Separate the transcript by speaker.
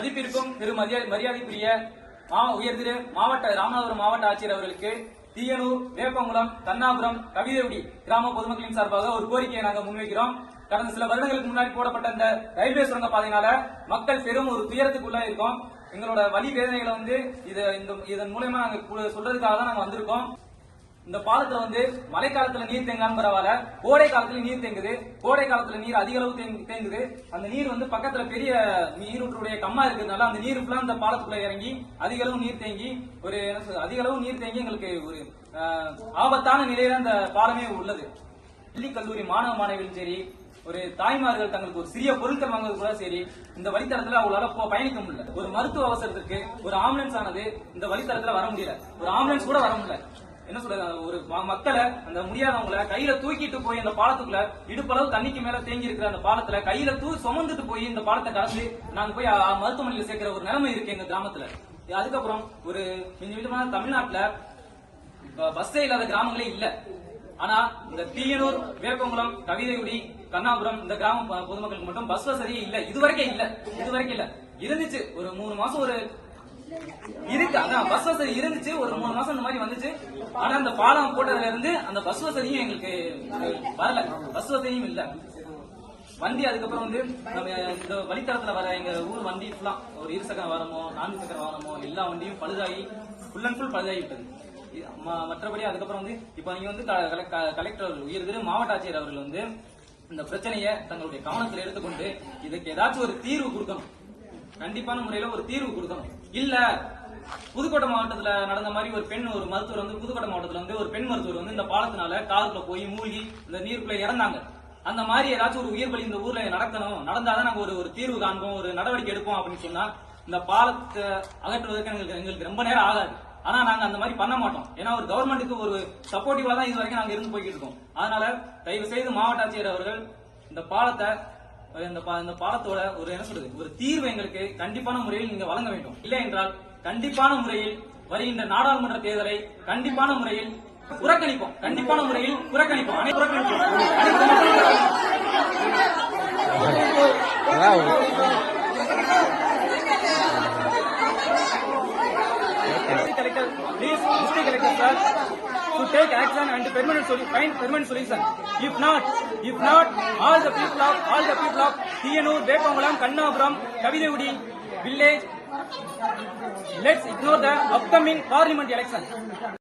Speaker 1: மதிப்பிற்கும் பெரும் மரியாதைக்குரிய மா உயர்திரு மாவட்ட ராமநாதபுரம் மாவட்ட ஆட்சியர் அவர்களுக்கு தீயனூர் வேப்பங்குளம் தன்னாபுரம் கவிதைவுடி கிராம பொதுமக்களின் சார்பாக ஒரு கோரிக்கையை நாங்கள் முன்வைக்கிறோம். கடந்த சில வருடங்களுக்கு முன்னாடி போடப்பட்ட இந்த ரயில்வே சுரங்க பாதையினால மக்கள் பெரும் ஒரு துயரத்துக்குள்ளா இருக்கோம். எங்களோட வழி வேதனைகளை வந்து இது இந்த இதன் மூலயமா நாங்க சொல்றதுக்காக தான் நாங்க வந்திருக்கோம். இந்த பாலத்துல வந்து மழைக்காலத்துல நீர் தேங்காம பரவாயில்ல. கோடை காலத்துல நீர் தேங்குது. கோடை காலத்துல நீர் அதிக அளவு தேங்குது. அந்த நீர் வந்து பக்கத்துல பெரிய நீரூற்றுடைய கம்மா இருக்கிறதுனால அந்த நீர் ஃபுல்லா அந்த பாலத்துக்குள்ள இறங்கி அதிக அளவு நீர் தேங்கி ஒரு என்ன அதிக அளவு நீர் தேங்கி எங்களுக்கு ஒரு ஆபத்தான நிலையில அந்த பாலமே உள்ளது. பள்ளி கல்லூரி மாணவ மாணவிகளும் சரி ஒரு தாய்மார்கள் தங்களுக்கு ஒரு சிறிய பொருட்கள் வாங்குறது கூட சரி இந்த வழித்தடத்துல அவங்களால பயணிக்க முடியல. ஒரு மருத்துவ அவசரத்துக்கு ஒரு ஆம்புலன்ஸ் ஆனது இந்த வழித்தடத்துல வர முடியல. ஒரு ஆம்புலன்ஸ் கூட வர முடியல. என்ன சொல்றது? ஒரு மக்களை அந்த முடியாதவங்களை கையில தூக்கிட்டு போய் அந்த பாலத்துக்குள்ள இடுப்பளவு தண்ணிக்கு மேல தேங்கி இருக்கிற அந்த பாலத்துல கையில தூ சுமந்துட்டு போய் இந்த பாலத்தை கடந்து நாங்க போய் மருத்துவமனையில சேர்க்கிற ஒரு நிலைமை இருக்கு எங்க கிராமத்துல. அதுக்கப்புறம் ஒரு கொஞ்சம் விதமான தமிழ்நாட்டுல பஸ்ஸே இல்லாத கிராமங்களே இல்ல. ஆனா இந்த தீயனூர் வேப்பங்குளம் கவிதைகுடி கண்ணாபுரம் இந்த கிராம பொதுமக்களுக்கு மட்டும் பஸ் வசதியே இல்ல. இதுவரைக்கும் இல்ல. இதுவரைக்கும் இல்ல. இருந்துச்சு. ஒரு மூணு மாசம் ஒரு இருக்கு. அதான் பஸ் வசதி இருந்துச்சு. ஒரு மூணு மாசம் இந்த மாதிரி வந்துச்சு. ஆனா அந்த பாலம் போட்டதுல இருந்து அந்த பஸ் வசதியும் எங்களுக்கு வரல. பஸ் வசதியும் இல்ல. வண்டி அதுக்கப்புறம் வந்து நம்ம இந்த வழித்தடத்துல வர எங்க ஊர் வண்டி ஃபுல்லா ஒரு இரு சக்கர வாரமோ நான்கு சக்கர வாரமோ எல்லா வண்டியும் பழுதாகி ஃபுல் அண்ட் ஃபுல் பழுதாகி விட்டது. மற்றபடி அதுக்கப்புறம் வந்து இப்ப நீங்க வந்து கலெக்டர் அவர்கள், உயர் திரு மாவட்ட ஆட்சியர் அவர்கள் வந்து இந்த பிரச்சனையை தங்களுடைய கவனத்தில் எடுத்துக்கொண்டு இதுக்கு ஏதாச்சும் ஒரு தீர்வு கொடுக்கணும். கண்டிப்பான முறையில ஒரு தீர்வு கொடுக்கணும். இல்ல புதுக்கோட்டை மாவட்டத்துல நடந்த மாதிரி ஒரு பெண் ஒரு மருத்துவர் வந்து புதுக்கோட்டை மாவட்டத்துல வந்து ஒரு பெண் மருத்துவர் வந்து இந்த பாலத்தினால காருக்குள்ள போய் மூழ்கி இந்த நீருக்குள்ள இறந்தாங்க. அந்த மாதிரி ஏதாச்சும் ஒரு உயிர் பலி இந்த ஊர்ல நடக்கணும். நடந்தாதான் நாங்க ஒரு ஒரு தீர்வு காண்போம் ஒரு நடவடிக்கை எடுப்போம் அப்படின்னு சொன்னா இந்த பாலத்தை அகற்றுவதற்கு எங்களுக்கு எங்களுக்கு ரொம்ப நேரம் ஆகாது. ஆனா நாங்க அந்த மாதிரி பண்ண மாட்டோம். ஏன்னா ஒரு கவர்மெண்ட்டுக்கு ஒரு சப்போர்ட்டிவா தான் இது வரைக்கும் நாங்க இருந்து போய்கிட்டு இருக்கோம். அதனால தயவு செய்து மாவட்ட ஆட்சியர் அவர்கள் இந்த பாலத்தை இந்த இந்த பாலத்தோட ஒரு என்ன சொல்றது? ஒரு தீர்வு எங்களுக்கு கண்டிப்பான முறையில் நீங்க வழங்க வேண்டும். இல்லை என்றால் கண்டிப்பான முறையில் வருகின்ற நாடாளுமன்ற தேர்தலை கண்டிப்பான முறையில் புறக்கணிப்போம். கண்டிப்பான முறையில் புறக்கணிப்போம். புறக்கணிப்போம். அனைத்து to take action and permanent solution, find permanent solution. If not, if not, all the people of, all the people of Tiyanur, Vepangulam, Kannapuram, Kavidegudi village, let's ignore the upcoming parliament election.